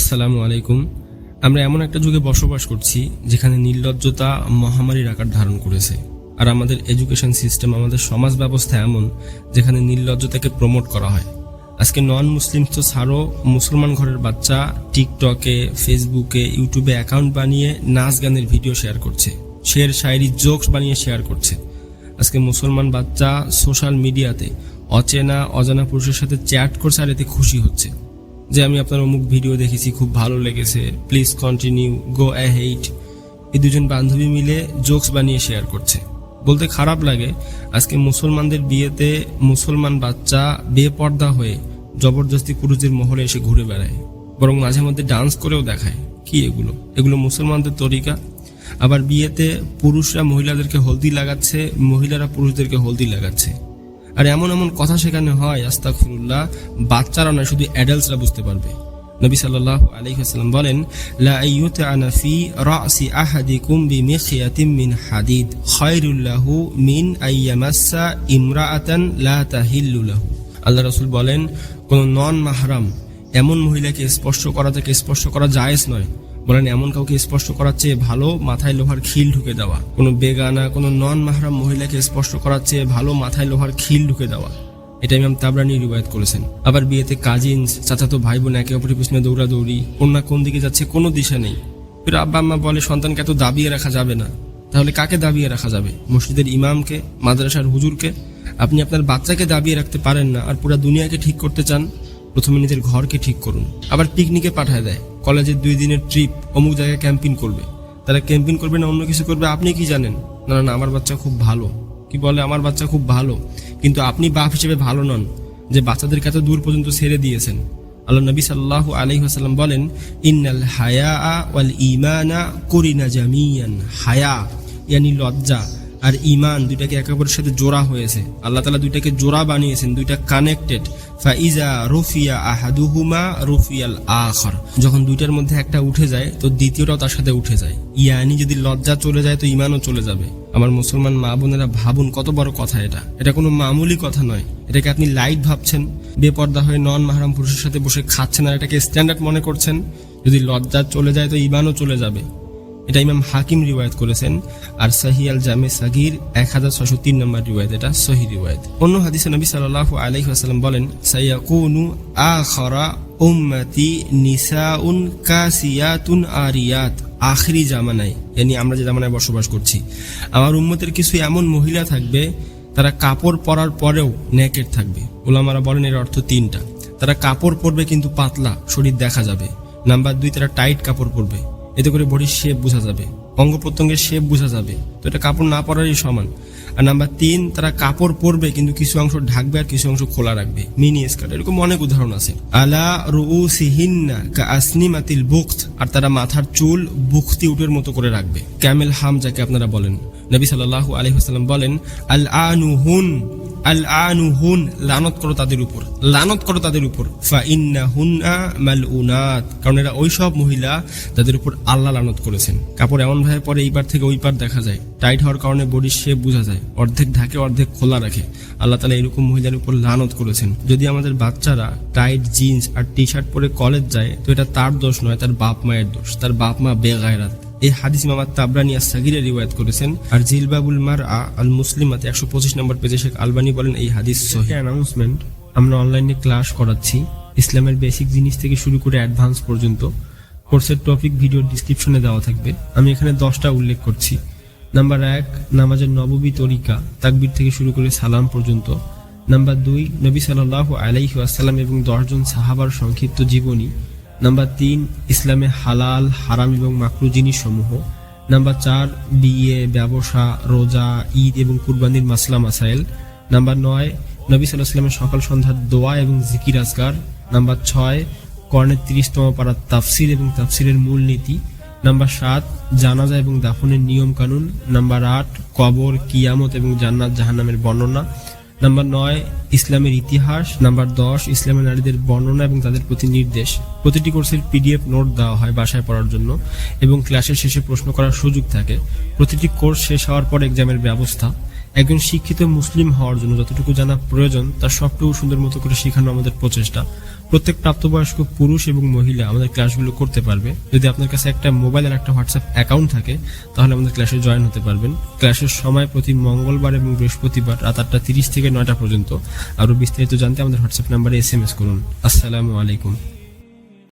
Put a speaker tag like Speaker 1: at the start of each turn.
Speaker 1: আসসালামু আলাইকুম। আমরা এমন একটা যুগে বসবাস করছি যেখানে নির্লজ্জতা মহামারীর আকার ধারণ করেছে। আর আমাদের এডুকেশন সিস্টেম, আমাদের সমাজ ব্যবস্থা এমন যেখানে নির্লজ্জতাকে প্রমোট করা হয়। আজকে নন মুসলিম তো ছাড়ো, মুসলমান ঘরের বাচ্চা টিকটকে, ফেসবুকে, ইউটিউবে অ্যাকাউন্ট বানিয়ে নাচ গানের ভিডিও শেয়ার করছে। শের শায়রি জোকস বানিয়ে শেয়ার করছে। আজকে মুসলমান বাচ্চা সোশ্যাল মিডিয়াতে অচেনা, অজানা পুরুষের সাথে চ্যাট করছে আর এতে খুশি হচ্ছে। যে আমি আপনার অমুক ভিডিও দেখেছি, খুব ভালো লেগেছে। প্লিজ কন্টিনিউ গো অ্যাহেইট এই দুজন বান্ধবী মিলে জোকস বানিয়ে শেয়ার করছে। বলতে খারাপ লাগে, আজকে মুসলমানদের বিয়েতে মুসলমান বাচ্চা বেপর্দা হয়ে জবরদস্তি পুরুষদের মহলে এসে ঘুরে বেড়ায়। বরং মাঝে মধ্যে ডান্স করেও দেখায়। কি এগুলো? এগুলো মুসলমানদের তরিকা। আবার বিয়েতে পুরুষরা মহিলাদেরকে হলদি লাগাচ্ছে, মহিলারা পুরুষদেরকে হলদি লাগাচ্ছে। আর এমন এমন কথা সেখানে হয়, আস্তাগফিরুল্লাহ বাচ্চারা নয়, শুধু অ্যাডাল্টসরা বুঝতে পারবে। নবী সাল্লাল্লাহু আলাইহি ওয়াসাল্লাম বলেন, লা আইয়ুতআনা ফি রাসি আহাদিকুম বিমিখয়াতিন মিন হাদিদ, খায়রুল লাহু মিন আইয়ামাসসা ইমরাআতান লা তাহিল্লু লাহু। আল্লাহ রসুল বলেন, কোন নন মাহরাম এমন মহিলাকে স্পর্শ করা থেকে স্পর্শ করা জায়েজ নয়। বলেন, এমন কাউকে স্পর্শ করার চেয়ে ভালো মাথায় লোহার খিল ঢুকে দেওয়া, কোনো বেগানা, কোনো নন মাহরাম মহিলাকে স্পর্শ করার চেয়ে ভালো মাথায় লোহার খিল ঢুকে দেওয়া। এটা ইমাম তাবরানি রিবায়ত করেছেন। আবার বিয়েতে কাজিনস, চাচাতো ভাই বোন একে অপরের পিছনে দৌড়াদৌড়ি, কন্যা কোন দিকে যাচ্ছে কোনো দিশা নেই। ফির আব্বা আম্মা বলে, সন্তানকে এত দাবিয়ে রাখা যাবে না। তাহলে কাকে দাবিয়ে রাখা যাবে? মসজিদের ইমামকে, মাদ্রাসার হুজুরকে? আপনি আপনার বাচ্চাকে দাবিয়ে রাখতে পারেন না আর পুরো দুনিয়াকে ঠিক করতে চান? প্রথমে নিজের ঘরকে ঠিক করুন। আবার পিকনিকে পাঠায় দেয়। কলেজের দুই দিনের ট্রিপ অমুক জায়গায় ক্যাম্পিং করবে। তারা ক্যাম্পিং করবে না অন্য কিছু করবে? আপনি কি জানেন? না না, আমার বাচ্চা খুব ভালো। কি বলে? আমার বাচ্চা খুব ভালো। কিন্তু আপনি বাপ হিসেবে ভালো নন যে বাচ্চাদেরকে এত দূর পর্যন্ত ছেড়ে দিয়েছেন। আল্লাহ নবী সাল্লাহ আলাইহি ওয়াসাল্লাম বলেন ইন্নাল হায়া ওয়াল ইমানা করিনা জামিয়ান। হায়া ইয়ানি লজ্জা। আর ইমান দুইটাকে একে অপরের সাথে জোড়া হয়েছে। আল্লাহ তালা দুইটাকে জোড়া বানিয়েছেন, দুইটা কানেক্টেড ফাইজা রুফিয়া আহাদুহুমা রুফিয়াল আখর। যখন দুইটার মধ্যে একটা উঠে যায়, তো দ্বিতীয়টাও তার সাথে উঠে যায়। ইয়ানি যদি লজ্জা চলে যায়, তো ইমানও চলে যাবে। আমার মুসলমান মা বোনেরা ভাবুন, কত বড় কথা এটা। এটা কোনো মামুলি কথা নয়। এটাকে আপনি লাইট ভাবছেন, বেপর্দা হয়ে নন মাহারাম পুরুষের সাথে বসে খাচ্ছেন আর এটাকে স্ট্যান্ডার্ড মনে করছেন, যদি লজ্জা চলে যায়, তো ইমানও চলে যাবে। এটা ইমাম হাকিম রিওয়ায়ত করেছেন, আর সাহি আল জামে সাগির এক হাজার ছশো তিন নম্বর রিওয়ায়ত, এটা সহি রিওয়ায়ত। অন্য হাদিসে নবী সাল্লাহ আলাইহি আসাল্লাম বলেন সাইয়াকুনু আখরা উম্মতি নিসাউন কাসিয়াতুন আরিয়াত। আখরি জামানায় yani আমরা যে জামানায় বসবাস করছি, আমার উম্মতের কিছু এমন মহিলা থাকবে, তারা কাপড় পরার পরেও নেকেট থাকবে। ওলামারা বলেন এর অর্থ তিনটা। তারা কাপড় পরবে কিন্তু পাতলা, শরীর দেখা যাবে। নাম্বার দুই, তারা টাইট কাপড় পরবে। এতে করে বডির শেপ বোঝা যাবে অঙ্গ প্রত্যঙ্গের শেপ বোঝা যাবে। তো এটা কাপড় না পরারই সমান। আর নাম্বার তিন, তারা কাপড় পরবে, কিন্তু কিছু অংশ ঢাকবে আর কিছু অংশ খোলা রাখবে। মিনি স্কার্ট এরকম অনেক উদাহরণ আছে। আলা রু সিহিন্না কা আসনিমাতিল বুখত, আর তারা মাথার চুল বুক্তি উটের মতো করে রাখবে। ক্যামেল হাম যাকে আপনারা বলেন। নবী সাল্লাল্লাহু আলাইহি ওয়াসাল্লাম বলেন আল আনু হুন আল আনু হুন লানত করো তাদের উপর, লানত করো তাদের উপর। ফা ইন্না হুন্না মাল উনাত কারণ এরা ওই সব মহিলা তাদের উপর আল্লাহ লানত করেছেন। কাপড় এমন ভাবে পরে এই পার থেকে ওই পার দেখা যায়। টাইট হওয়ার কারণে বডির শেপ বোঝা যায়, অর্ধেক ঢাকে, অর্ধেক খোলা রাখে। আল্লাহ তালা এরকম মহিলার উপর লানত করেছেন। যদি আমাদের বাচ্চারা টাইট জিন্স আর টি শার্ট পরে কলেজ যায়, তো এটা তার দোষ নয়, তার বাপ মায়ের দোষ, তার বাপ মা বেগায়রাত। এই হাদিস মামা তাবরানি আর সাগিরে রিওয়ায়ত করেছেন। আর জিলবাবুল মার আ আল মুসলিমাতে একশো পঁচিশ নম্বর পেজে শেখ আলবানি বলেন, এই হাদিস সহি। অ্যানাউন্সমেন্ট আমরা অনলাইনে ক্লাস করাচ্ছি। ইসলামের বেসিক জিনিস থেকে শুরু করে অ্যাডভান্স পর্যন্ত। কোর্সের টপিক ভিডিও ডিসক্রিপশনে দেওয়া থাকবে। আমি এখানে দশটা উল্লেখ করছি। নাম্বার এক, নামাজের নববী তরিকা, তাকবির থেকে শুরু করে সালাম পর্যন্ত। নাম্বার দুই, নবী সাল্লাহ আলাইহি আসাল্লাম এবং দশজন সাহাবার সংক্ষিপ্ত জীবনী। নাম্বার তিন ইসলামে হালাল হারাম এবং মাকরু জিনিস সমূহ। নাম্বার চার, বিয়ে, ব্যবসা, রোজা, ঈদ এবং কুরবানির মাসলা মাসাইল। নাম্বার নয়, নবী সাল্লাহ সাল্লামের সকাল সন্ধ্যার দোয়া এবং জিকির আজগার। নাম্বার ছয়, কর্ণের তিরিশতম পাড়ার তাফসির এবং তাফসিরের মূল নীতি। নাম্বার সাত, জানাজা এবং দাফনের নিয়ম কানুন নাম্বার আট, কবর, কিয়ামত এবং জান্নাত জাহান্নামের বর্ণনা। নাম্বার নয়, ইসলামের ইতিহাস. নাম্বার দশ, ইসলামের নারীদের বর্ণনা এবং তাদের প্রতি নির্দেশ। প্রতিটি কোর্সের পিডিএফ নোট দেওয়া হয় বাসায় পড়ার জন্য এবং ক্লাসের শেষে প্রশ্ন করার সুযোগ থাকে। প্রতিটি কোর্স শেষ হওয়ার পর এক্সামের ব্যবস্থা। একজন শিক্ষিত মুসলিম হওয়ার জন্য যতটুকু জানা প্রয়োজন, তার সবটুকু সুন্দর মতো করে শেখানো আমাদের প্রচেষ্টা। প্রত্যেক প্রাপ্তবয়স্ক পুরুষ এবং মহিলা আমাদের ক্লাসগুলো করতে পারবে। যদি আপনার কাছে একটা মোবাইল আর একটা হোয়াটসঅ্যাপ অ্যাকাউন্ট থাকে, তাহলে আমাদের ক্লাসে জয়েন হতে পারবেন। ক্লাসের সময় প্রতি মঙ্গলবার এবং বৃহস্পতিবার রাত আটটা তিরিশ থেকে নয়টা পর্যন্ত। আরও বিস্তারিত জানতে আমাদের হোয়াটসঅ্যাপ নাম্বারে এস এম এস করুন। আসসালামু আলাইকুম।